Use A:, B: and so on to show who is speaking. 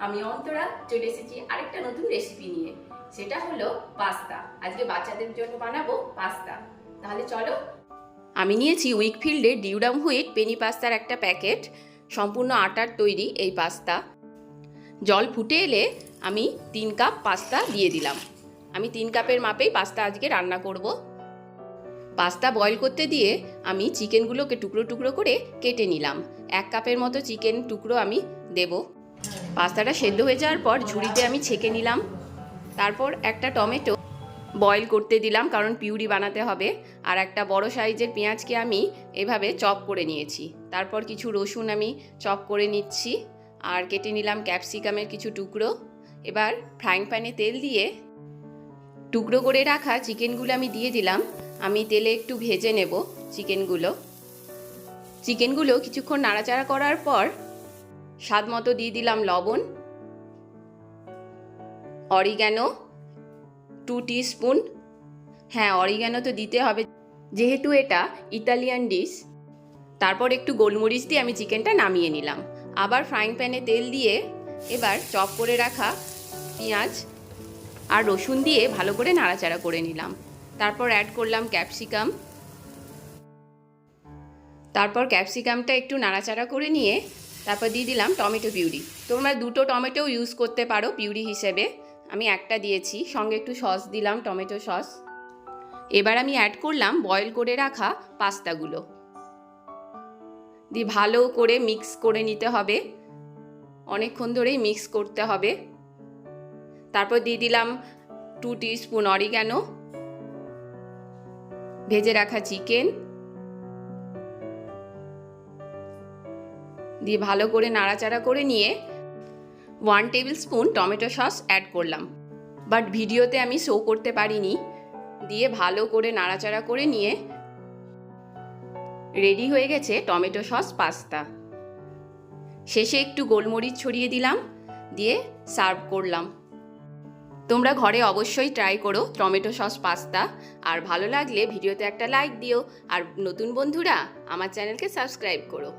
A: আমি অন্তরা, চলে এসেছি আরেকটা নতুন রেসিপি নিয়ে। সেটা হলো পাস্তা। আজকে বাচ্চাদের জন্য বানাবো পাস্তা। তাহলে চলো। আমি নিয়েছি উইকফিল্ডের ডিউরাম হুইট পেনি পাস্তার একটা প্যাকেট, সম্পূর্ণ আটার তৈরি এই পাস্তা। জল ফুটে এলে আমি তিন কাপ পাস্তা দিয়ে দিলাম। আমি তিন কাপের মাপেই পাস্তা আজকে রান্না করব। পাস্তা বয়েল করতে দিয়ে আমি চিকেনগুলোকে টুকরো টুকরো করে কেটে নিলাম। এক কাপের মতো চিকেন টুকরো আমি দেব। পাস্তাটা সেদ্ধ হয়ে যাওয়ার পর ঝুড়িতে আমি ছেঁকে নিলাম। তারপর একটা টমেটো বয়েল করতে দিলাম, কারণ পিউরি বানাতে হবে। আর একটা বড় সাইজের পেঁয়াজকে আমি এভাবে চপ করে নিয়েছি। তারপর কিছু রসুন আমি চপ করে নিচ্ছি। আর কেটে নিলাম ক্যাপসিকামের কিছু টুকরো। এবার ফ্রাইং প্যানে তেল দিয়ে টুকরো করে রাখা চিকেনগুলো আমি দিয়ে দিলাম। আমি তেলে একটু ভেজে নেব চিকেনগুলো। চিকেনগুলো কিছুক্ষণ নাড়াচাড়া করার পর স্বাদ মতো দিয়ে দিলাম লবণ, অরিগ্যানো টু স্পুন হ্যাঁ অরিগ্যানো তো দিতে হবে। যেহেতু এটা ইতালিয়ান ডিশ, তারপর একটু গোলমরিচ দিয়ে আমি চিকেনটা নামিয়ে নিলাম। আবার ফ্রাইং প্যানে তেল দিয়ে এবার চপ করে রাখা পেঁয়াজ আর রসুন দিয়ে ভালো করে নাড়াচাড়া করে নিলাম। তারপর অ্যাড করলাম ক্যাপসিকাম তারপর ক্যাপসিকামটা একটু নাড়াচাড়া করে নিয়ে তারপর দিয়ে দিলাম টমেটো পিউরি। তোমরা দুটো টমেটো ইউজ করতে পারো পিউরি হিসেবে। আমি একটা দিয়েছি, সঙ্গে একটু সস দিলাম, টমেটো সস। এবার আমি অ্যাড করলাম বয়েল করে রাখা পাস্তাগুলো। দিয়ে ভালো করে মিক্স করে নিতে হবে। অনেকক্ষণ ধরেই মিক্স করতে হবে। তারপর দিয়ে দিলাম টু স্পুন অরিগ্যানো ভেজে রাখা চিকেন দিয়ে ভালো করে নাড়াচাড়া করে নিয়ে one tablespoon tomato sauce add করলাম। বাট ভিডিওতে আমি শো করতে পারিনি। দিয়ে ভালো করে নাড়াচাড়া করে নিয়ে রেডি হয়ে গেছে টমেটো সস পাস্তা শেষে একটু গোলমরিচ ছড়িয়ে দিলাম, দিয়ে সার্ভ করলাম। তোমরা ঘরে অবশ্যই ট্রাই করো টমেটো সস পাস্তা আর ভালো লাগলে ভিডিওতে একটা লাইক দিও। আর নতুন বন্ধুরা, আমার চ্যানেলকে সাবস্ক্রাইব করো।